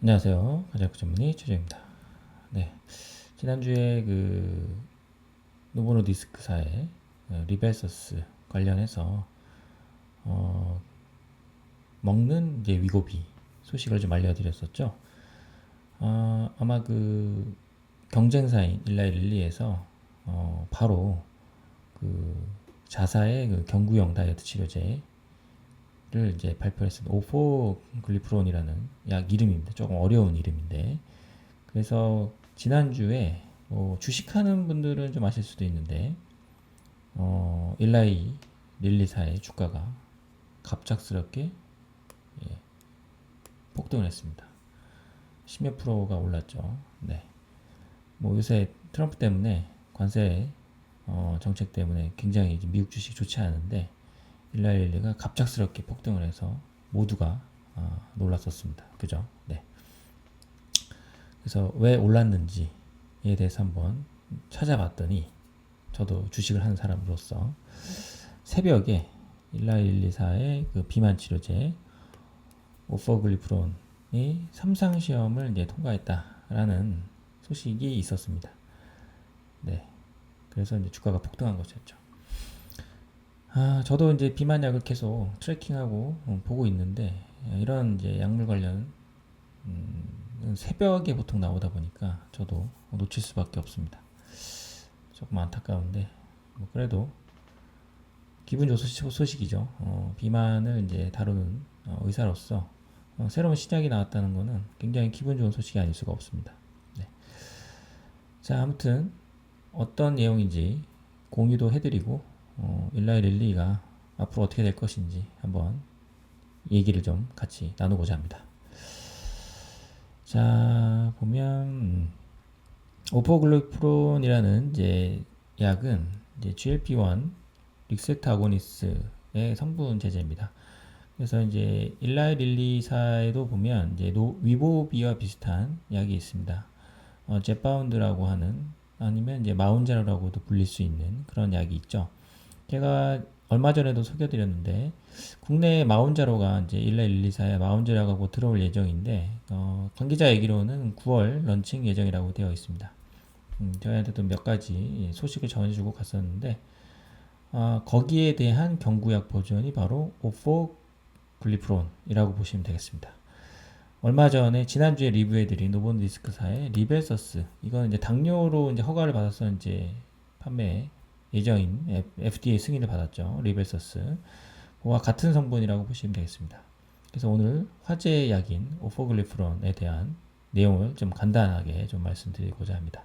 안녕하세요. 가자크 전문의 최재입니다. 네. 지난주에 그 노보노 디스크사의 어, 리벨서스 관련해서 어, 먹는 이제 위고비 소식을 좀 알려드렸었죠. 아, 아마 그 경쟁사인 일라이 릴리에서 어, 바로 그 자사의 그 경구용 다이어트 치료제 를 이제 발표했습니다. 오포 글리프론이라는 약 이름입니다. 조금 어려운 이름인데 그래서 지난주에 뭐 주식하는 분들은 좀 아실 수도 있는데 어, 일라이 릴리사의 주가가 갑작스럽게 예, 폭등을 했습니다. 10몇 프로가 올랐죠. 네. 뭐 요새 트럼프 때문에 관세 어, 정책 때문에 굉장히 미국 주식 좋지 않은데 일라일리가 갑작스럽게 폭등을 해서 모두가 어, 놀랐었습니다. 그죠? 네. 그래서 왜 올랐는지에 대해서 한번 찾아봤더니 저도 주식을 하는 사람으로서 새벽에 일라일리사의 그 비만 치료제 오퍼글리프론이 삼상 시험을 이제 통과했다라는 소식이 있었습니다. 네. 그래서 이제 주가가 폭등한 것이었죠. 아, 저도 이제 비만약을 계속 트래킹하고 어, 보고 있는데 이런 이제 약물 관련 음, 새벽에 보통 나오다 보니까 저도 놓칠 수밖에 없습니다. 조금 안타까운데 뭐 그래도 기분 좋은 소식, 이죠 어, 비만을 이제 다루는 어, 의사로서 어, 새로운 시작이 나왔다는 것은 굉장히 기분 좋은 소식이 아닐 수가 없습니다. 네. 자, 아무튼 어떤 내용인지 공유도 해드리고 어, 일라이 릴리가 앞으로 어떻게 될 것인지 한번 얘기를 좀 같이 나누고자 합니다. 자, 보면 음, 오포글루프론이라는 이제 약은 이제 GLP-1 릭세트 아고니스의 성분 제제입니다. 그래서 이제 일라이 릴리사에도 보면 이제 노, 위보비와 비슷한 약이 있습니다. 어, 제파운드라고 하는 아니면 이제 마운자로라고도 불릴 수 있는 그런 약이 있죠. 제가 얼마 전에도 소개드렸는데 국내 마운자로가 이제 11124에 마운자로가 들어올 예정인데 어, 관계자 얘기로는 9월 런칭 예정이라고 되어 있습니다. 음, 저희한테도 몇 가지 소식을 전해주고 갔었는데 어, 거기에 대한 경구약 버전이 바로 오포 글리프론이라고 보시면 되겠습니다. 얼마 전에 지난주에 리뷰해드린 노본 디스크사의 리벨서스 이거는 이제 당뇨로 이제 허가를 받아서 이제 판매 예정인 FDA 승인을 받았죠. 리벨서스. 와 같은 성분이라고 보시면 되겠습니다. 그래서 오늘 화제 약인 오포글리프론에 대한 내용을 좀 간단하게 좀 말씀드리고자 합니다.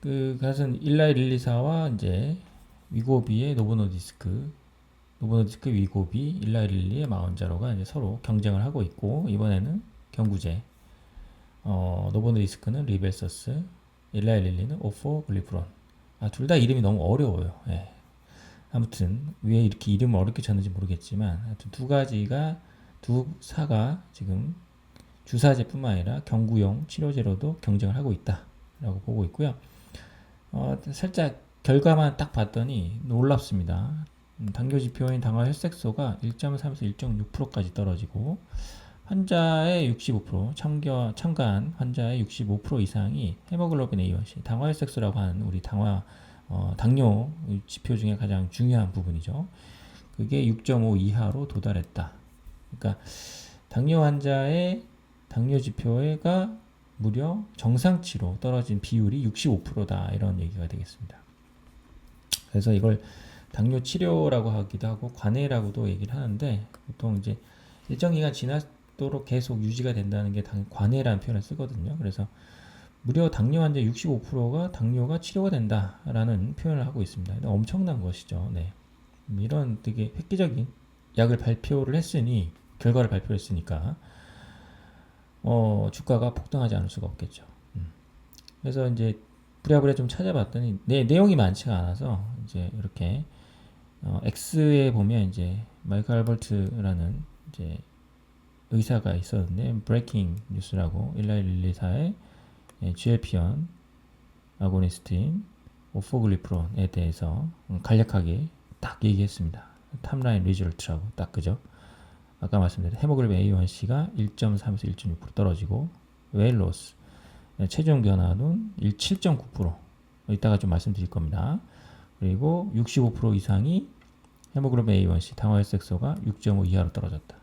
그 그것은 일라이 릴리사와 이제 위고비의 노보노디스크, 노보노디스크 위고비, 일라이 릴리의 마운자로가 이제 서로 경쟁을 하고 있고 이번에는 경구제, 어, 노보노디스크는 리벨서스, 일라일릴리는 오포 글리프론. 아, 둘 다 이름이 너무 어려워요. 예. 아무튼 왜 이렇게 이름을 어렵게 쳤는지 모르겠지만 하여튼 두 가지가 두 사가 지금 주사제뿐만 아니라 경구용 치료제로도 경쟁을 하고 있다라고 보고 있고요. 어, 살짝 결과만 딱 봤더니 놀랍습니다. 음, 당뇨 지표인 당화 혈색소가 1.3에서 1.6%까지 떨어지고 환자의 65% 참겨 참가한 환자의 65% 이상이 헤모글로빈 A1C 당화혈색소라고 하는 우리 당화 어, 당뇨 지표 중에 가장 중요한 부분이죠. 그게 6.5 이하로 도달했다. 그러니까 당뇨 환자의 당뇨 지표가 무려 정상치로 떨어진 비율이 65%다 이런 얘기가 되겠습니다. 그래서 이걸 당뇨 치료라고 하기도 하고 관해라고도 얘기를 하는데 보통 이제 일정 기간 지났 도록 계속 유지가 된다는 게 당, 관해라는 표현을 쓰거든요. 그래서 무려 당뇨 환자 65%가 당뇨가 치료가 된다라는 표현을 하고 있습니다. 엄청난 것이죠. 네. 음, 이런 되게 획기적인 약을 발표를 했으니 결과를 발표했으니까 어, 주가가 폭등하지 않을 수가 없겠죠. 음. 그래서 이제 부랴부랴 좀 찾아봤더니 내, 내용이 많지가 않아서 이제 이렇게 어, X에 보면 이제 마이클 알버트라는 이제 의사가 있었는데 브레이킹 뉴스라고 일라이 릴리사의 GLP-1 아고니스트인 오포글리프론에 대해서 간략하게 딱 얘기했습니다. 탑라인 리졸트라고 딱 그죠? 아까 말씀드린 헤모글로빈 A1C가 1.3에서 1.6% 떨어지고 웨일로스 체중 변화는 7.9% 이따가 좀 말씀드릴 겁니다. 그리고 65% 이상이 헤모글로빈 A1C 당화혈색소가 6.5 이하로 떨어졌다.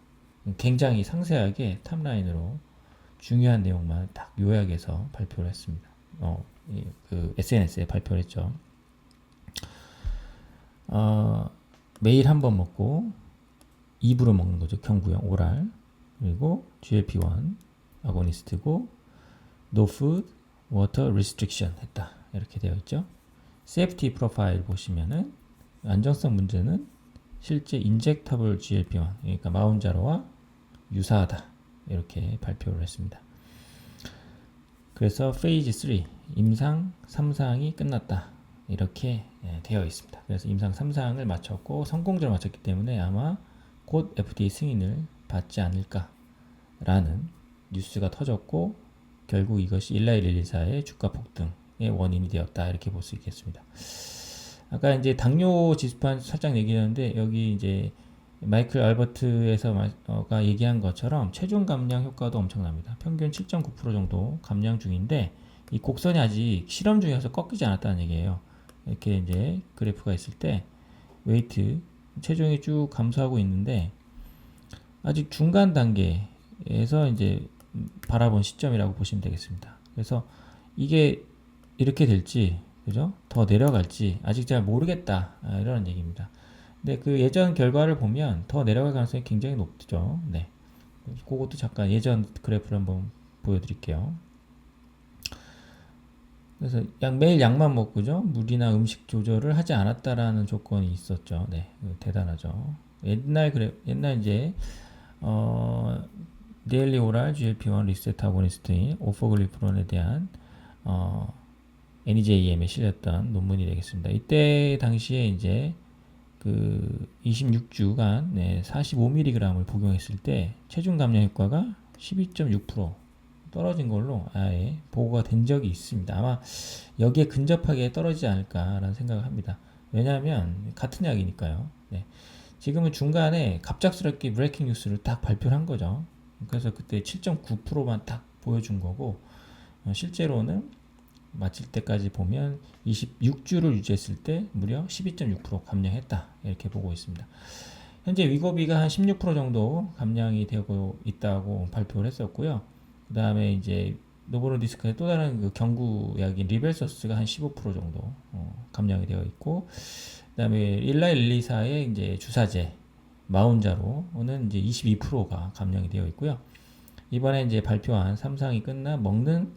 굉장히 상세하게 탑라인으로 중요한 내용만 딱 요약해서 발표를 했습니다. 어, 이, 그 SNS에 발표를 했죠. 어, 매일 한 번 먹고 입으로 먹는 거죠. 경구형 오랄 그리고 GLP-1 아고니스트고 no food, water restriction 했다. 이렇게 되어 있죠. 세이프티 프로파일 보시면은 안정성 문제는 실제 인젝터블 GLP-1 그러니까 마운자로와 유사하다. 이렇게 발표를 했습니다. 그래서 페이지 3 임상 3상이 끝났다. 이렇게 예, 되어 있습니다. 그래서 임상 3상을 마쳤고 성공적으로 마쳤기 때문에 아마 곧 FDA 승인을 받지 않을까라는 뉴스가 터졌고 결국 이것이 일라일릴리사의 주가 폭등의 원인이 되었다 이렇게 볼 수 있겠습니다. 아까 이제 당뇨 지수판 살짝 얘기했는데 여기 이제 마이클 알버트에서가 얘기한 것처럼 체중 감량 효과도 엄청납니다. 평균 7.9% 정도 감량 중인데 이 곡선이 아직 실험 중이어서 꺾이지 않았다는 얘기예요. 이렇게 이제 그래프가 있을 때 웨이트 체중이 쭉 감소하고 있는데 아직 중간 단계에서 이제 바라본 시점이라고 보시면 되겠습니다. 그래서 이게 이렇게 될지 그죠? 더 내려갈지 아직 잘 모르겠다 아, 이런 얘기입니다. 근데 그 예전 결과를 보면 더 내려갈 가능성이 굉장히 높죠. 네, 그것도 잠깐 예전 그래프를 한번 보여드릴게요. 그래서 약 매일 약만 먹고죠. 물이나 음식 조절을 하지 않았다라는 조건이 있었죠. 네, 대단하죠. 옛날 그래 옛날 이제 어 데일리 오랄 GLP-1 리셋 아고니스트인 오포글리프론에 대한 어 NEJM에 실렸던 논문이 되겠습니다. 이때 당시에 이제 그 26주간 네, 45mg을 복용했을 때 체중 감량 효과가 12.6% 떨어진 걸로 아예 보고가 된 적이 있습니다. 아마 여기에 근접하게 떨어지지 않을까라는 생각을 합니다. 왜냐하면 같은 약이니까요. 네. 지금은 중간에 갑작스럽게 브레이킹 뉴스를 딱 발표를 한 거죠. 그래서 그때 7.9%만 딱 보여준 거고 어, 실제로는 마칠 때까지 보면 26주를 유지했을 때 무려 12.6% 감량했다 이렇게 보고 있습니다. 현재 위고비가 한 16% 정도 감량이 되고 있다고 발표를 했었고요. 그 다음에 이제 노보로디스크의 또 다른 그 경구약인 리벨서스가 한 15% 정도 어, 감량이 되어 있고, 그 다음에 일라일리사의 이제 주사제 마운자로는 이제 22%가 감량이 되어 있고요. 이번에 이제 발표한 3상이 끝나 먹는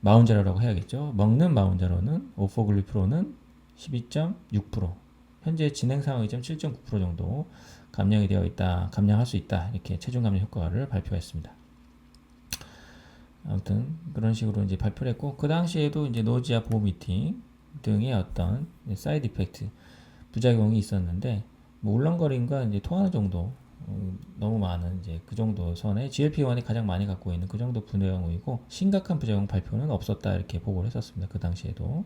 마운자로라고 해야겠죠. 먹는 마운자로는 오포글리프로는 12.6% 현재 진행 상황이 7.9% 정도 감량이 되어 있다, 감량할 수 있다 이렇게 체중 감량 효과를 발표했습니다. 아무튼 그런 식으로 이제 발표를 했고 그 당시에도 이제 노지아 보호 미팅 등의 어떤 사이드 이펙트 부작용이 있었는데 뭐 울렁거림과 이제 토하는 정도 음, 너무 많은 이제 그 정도 선에 GLP-1이 가장 많이 갖고 있는 그 정도 부작용이고 심각한 부작용 발표는 없었다 이렇게 보고를 했었습니다. 그 당시에도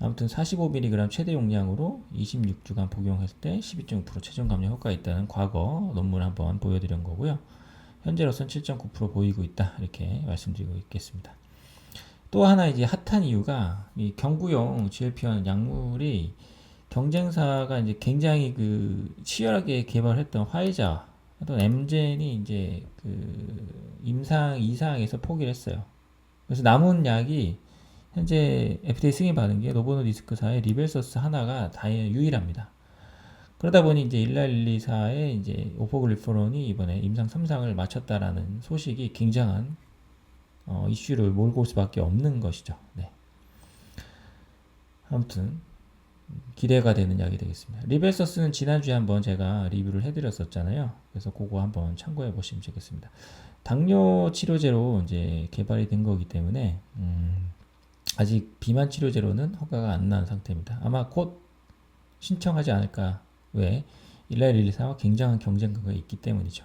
아무튼 45mg 최대 용량으로 26주간 복용했을 때 12.9% 체중 감량 효과가 있다는 과거 논문 한번 보여드린 거고요. 현재로서는 7.9% 보이고 있다 이렇게 말씀드리고 있겠습니다. 또 하나 이제 핫한 이유가 이 경구용 GLP-1 약물이 경쟁사가 이제 굉장히 그 치열하게 개발했던 화이자 또 엠젠이 이제 그 임상 이상에서 포기를 했어요. 그래서 남은 약이 현재 FDA 승인 받은 게 노보노디스크사의 리벨서스 하나가 다 유일합니다. 그러다 보니 이제 일라일리사의 이제 오포글리포론이 이번에 임상 3상을 마쳤다라는 소식이 굉장한 어, 이슈를 몰고 올 수밖에 없는 것이죠. 네. 아무튼 기대가 되는 약이 되겠습니다. 리벨서스는 지난주에 한번 제가 리뷰를 해드렸었잖아요. 그래서 그거 한번 참고해 보시면 좋겠습니다. 당뇨 치료제로 이제 개발이 된 거기 때문에 음, 아직 비만 치료제로는 허가가 안 난 상태입니다. 아마 곧 신청하지 않을까 왜? 일라일리사와 굉장한 경쟁력가 있기 때문이죠.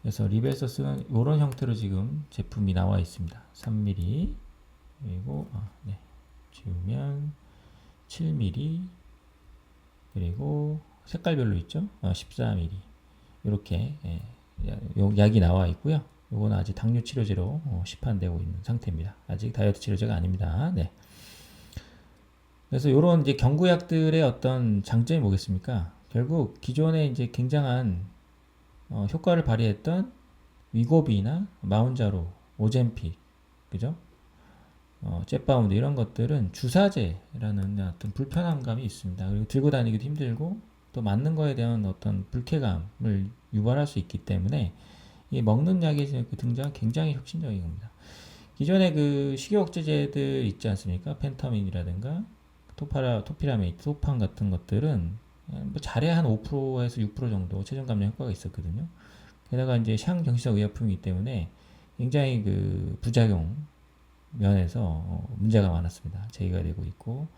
그래서 리벨서스는 이런 형태로 지금 제품이 나와 있습니다. 3mm 그리고 아, 네. 지우면 7mm 그리고 색깔별로 있죠. 아, 14mm 이렇게 예, 요 약이 나와 있고요. 요거는 아직 당뇨 치료제로 어, 시판되고 있는 상태입니다. 아직 다이어트 치료제가 아닙니다. 네. 그래서 이런 이제 경구약들의 어떤 장점이 뭐겠습니까? 결국 기존에 이제 굉장한 어, 효과를 발휘했던 위고비나 마운자로, 오젠픽, 그죠? 어, 젯바운드 이런 것들은 주사제라는 어떤 불편함감이 있습니다. 그리고 들고 다니기도 힘들고 또 맞는 거에 대한 어떤 불쾌감을 유발할 수 있기 때문에 이 먹는 약의 그 등장은 굉장히 혁신적인 겁니다. 기존의 그 식욕억제제들 있지 않습니까? 펜타민이라든가 토파라, 토피라메이트, 토판 같은 것들은 뭐 잘해야 한 5%에서 6% 정도 체중 감량 효과가 있었거든요. 게다가 이제 향 정신성 의약품이기 때문에 굉장히 그 부작용 면에서 어, 문제가 많았습니다. 제기가 되고 있고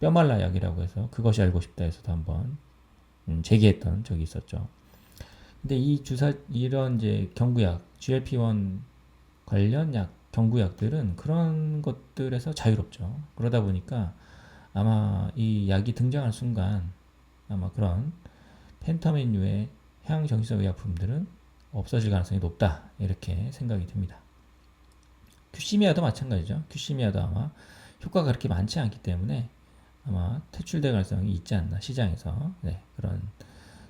뼈말라 약이라고 해서 그것이 알고 싶다 해서도 한번 음, 제기했던 적이 있었죠. 근데 이 주사 이런 이제 경구약 GLP-1 관련 약 경구약들은 그런 것들에서 자유롭죠. 그러다 보니까 아마 이 약이 등장할 순간 아마 그런 펜타민류의 향정신성 의약품들은 없어질 가능성이 높다 이렇게 생각이 듭니다. 큐시미아도 마찬가지죠. 큐시미아도 아마 효과가 그렇게 많지 않기 때문에 아마 퇴출될 가능성이 있지 않나 시장에서 네, 그런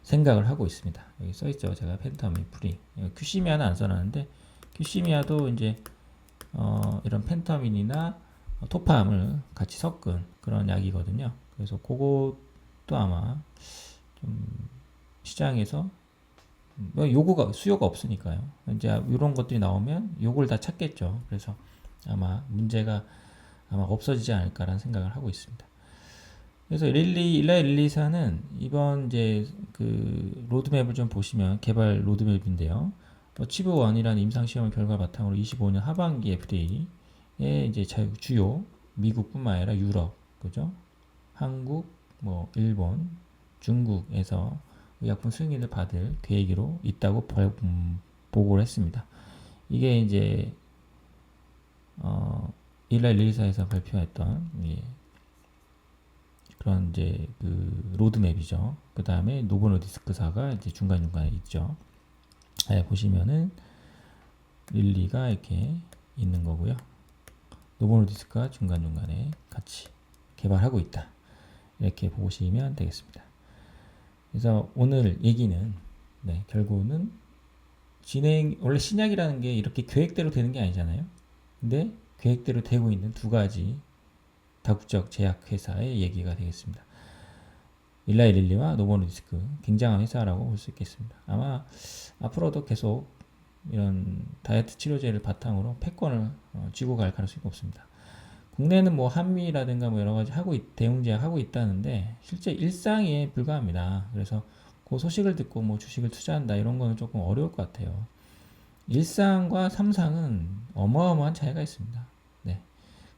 생각을 하고 있습니다. 여기 써 있죠. 제가 펜타민 프리. 큐시미아는 안 써놨는데 큐시미아도 이제 어, 이런 펜타민이나 토팜을 같이 섞은 그런 약이거든요. 그래서 그것도 아마 좀 시장에서 뭐 요구가 수요가 없으니까요. 이제 이런 것들이 나오면 요걸 다 찾겠죠. 그래서 아마 문제가 아마 없어지지 않을까라는 생각을 하고 있습니다. 그래서 릴리 일라 릴리사는 이번 이제 그 로드맵을 좀 보시면 개발 로드맵인데요. 어치브 원이라는 임상 시험 결과 바탕으로 25년 하반기 FDA에 이제 주요 미국뿐만 아니라 유럽, 그죠? 한국, 뭐 일본, 중국에서 의약품 승인을 받을 계획으로 있다고 음, 보고를 했습니다. 이게 이제 어, 일날 릴사에서 발표했던 예, 그런 이제 그 로드맵이죠. 그 다음에 노보노디스크사가 이제 중간 중간에 있죠. 네, 보시면은 릴리가 이렇게 있는 거고요. 노보노디스크가 중간 중간에 같이 개발하고 있다. 이렇게 보시면 되겠습니다. 그래서 오늘 얘기는 네, 결국은 진행 원래 신약이라는 게 이렇게 계획대로 되는 게 아니잖아요. 근데 계획대로 되고 있는 두 가지 다국적 제약 회사의 얘기가 되겠습니다. 일라이 릴리와 노보노디스크 굉장한 회사라고 볼 수 있겠습니다. 아마 앞으로도 계속 이런 다이어트 치료제를 바탕으로 패권을 어, 쥐고 갈 가능성이 높습니다. 국내는 뭐 한미라든가 뭐 여러 가지 하고 있, 대웅제약 하고 있다는데 실제 일상에 불과합니다. 그래서 그 소식을 듣고 뭐 주식을 투자한다 이런 거는 조금 어려울 것 같아요. 일상과 삼상은 어마어마한 차이가 있습니다. 네.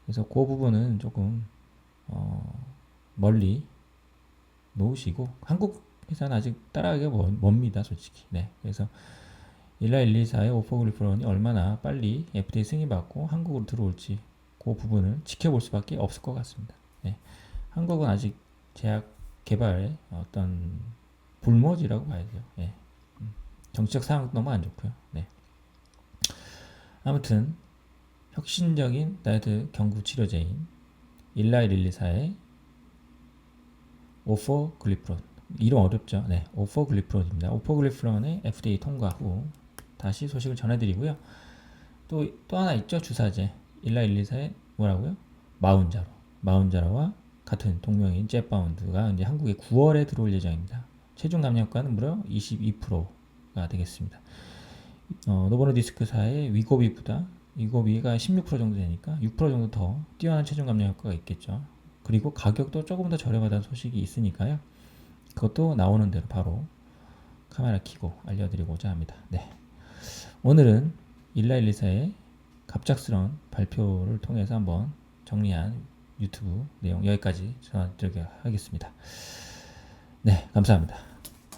그래서 그 부분은 조금 어, 멀리 놓으시고 한국 회사는 아직 따라가기가 멉니다, 솔직히. 네. 그래서 일라 124의 오퍼글리프론이 얼마나 빨리 FDA 승인받고 한국으로 들어올지 그 부분을 지켜볼 수밖에 없을 것 같습니다. 네. 한국은 아직 제약 개발의 어떤 불모지라고 봐야 돼요. 네. 정치적 상황도 너무 안 좋고요. 네. 아무튼 혁신적인 다이어트 경구 치료제인 일라이릴리사의 오퍼글리프론 이름 어렵죠. 네, 오퍼글리프론입니다. 오퍼글리프론의 FDA 통과 후 다시 소식을 전해드리고요. 또 또 하나 있죠 주사제 일라 일리사의 뭐라고요? 마운자로. 마운자로와 같은 동명인 젯바운드가 이제 한국에 9월에 들어올 예정입니다. 체중 감량가는 무려 22%가 되겠습니다. 어, 노보노 디스크사의 위고비 보다 위고비가 16% 정도 되니까 6% 정도 더 뛰어난 체중 감량 효과가 있겠죠. 그리고 가격도 조금 더 저렴하다는 소식이 있으니까요. 그것도 나오는 대로 바로 카메라 켜고 알려드리고자 합니다. 네. 오늘은 일라일리사의 갑작스러운 발표를 통해서 한번 정리한 유튜브 내용 여기까지 전해드리도록 하겠습니다. 네, 감사합니다.